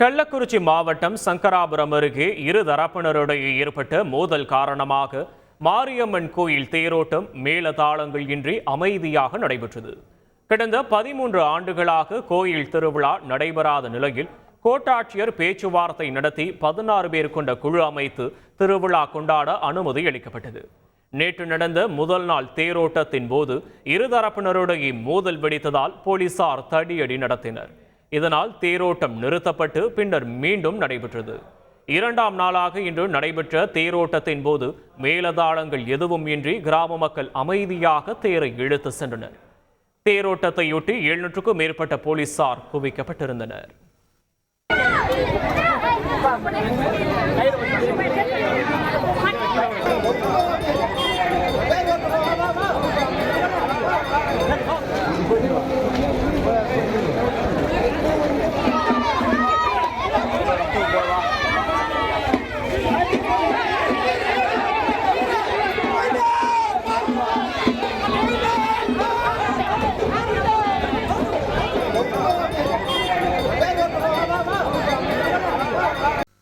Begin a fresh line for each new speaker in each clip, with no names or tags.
கள்ளக்குறிச்சி மாவட்டம் சங்கராபுரம் அருகே இரு தரப்பினரிடையே ஏற்பட்ட மோதல் காரணமாக மாரியம்மன் கோயில் தேரோட்டம் மேலதாளங்கள் இன்றி அமைதியாக நடைபெற்றது. கடந்த பதிமூன்று ஆண்டுகளாக கோயில் திருவிழா நடைபெறாத நிலையில் கோட்டாட்சியர் பேச்சுவார்த்தை நடத்தி பதினாறு பேர் கொண்ட குழு அமைத்து திருவிழா கொண்டாட அனுமதி அளிக்கப்பட்டது. நேற்று நடந்த முதல் நாள் தேரோட்டத்தின் போது இருதரப்பினருடைய மோதல் வெடித்ததால் போலீசார் தடியடி நடத்தினர். இதனால் தேரோட்டம் நிறுத்தப்பட்டு பின்னர் மீண்டும் நடைபெற்றது. இரண்டாம் நாளாக இன்று நடைபெற்ற தேரோட்டத்தின் போது மேலதாளங்கள் எதுவும் இன்றி கிராம மக்கள் அமைதியாக தேரை இழுத்து சென்றனர். தேரோட்டத்தையொட்டி எழுநூற்றுக்கும் மேற்பட்ட போலீசார் குவிக்கப்பட்டிருந்தனர்.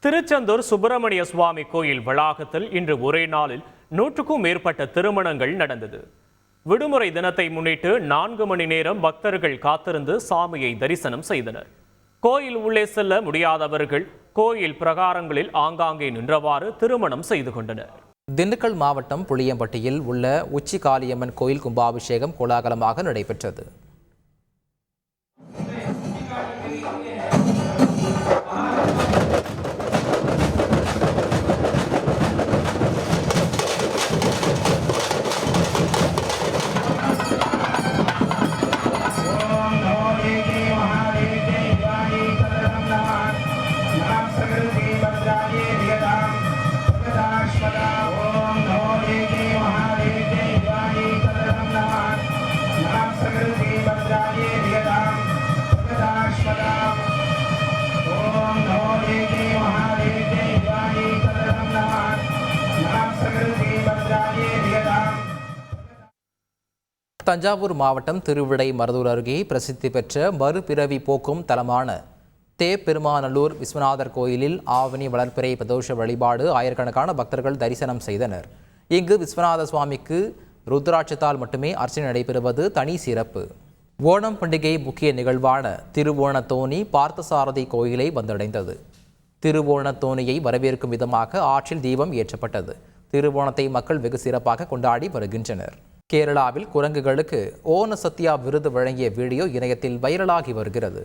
திருச்செந்தூர் சுப்பிரமணிய சுவாமி கோயில் வளாகத்தில் இன்று ஒரே நாளில் நூற்றுக்கும் மேற்பட்ட திருமணங்கள் நடந்தது. விடுமுறை தினத்தை முன்னிட்டு நான்கு மணி நேரம் பக்தர்கள் காத்திருந்து சாமியை தரிசனம் செய்தனர். கோயில் உள்ளே செல்ல முடியாதவர்கள் கோயில் பிரகாரங்களில் ஆங்காங்கே நின்றவாறு திருமணம் செய்து கொண்டனர்.
திண்டுக்கல் மாவட்டம் புளியம்பட்டியில் உள்ள உச்சி காளியம்மன் கோயில் கும்பாபிஷேகம் கோலாகலமாக நடைபெற்றது. தஞ்சாவூர் மாவட்டம் திருவிடை மருதூர் அருகே பிரசித்தி பெற்ற மறுபிறவி போக்கும் தலமான தே பெருமாநல்லூர் விஸ்வநாதர் கோயிலில் ஆவணி வளர்ப்பிறை பிரதோஷ வழிபாடு ஆயிரக்கணக்கான பக்தர்கள் தரிசனம் செய்தனர். இங்கு விஸ்வநாத சுவாமிக்கு ருத்ராட்சத்தால் மட்டுமே அர்ச்சனை நடைபெறுவது தனி சிறப்பு. ஓணம் பண்டிகை முக்கிய நிகழ்வான திருவோணத்தோணி பார்த்தசாரதி கோயிலை வந்தடைந்தது. திருவோணத்தோணியை வரவேற்கும் விதமாக ஆற்றில் தீபம் ஏற்றப்பட்டது. திருவோணத்தை மக்கள் வெகு சிறப்பாக கொண்டாடி வருகின்றனர். கேரளாவில் குரங்குகளுக்கு ஓன சத்யா விருது வழங்கிய வீடியோ இணையத்தில் வைரலாகி வருகிறது.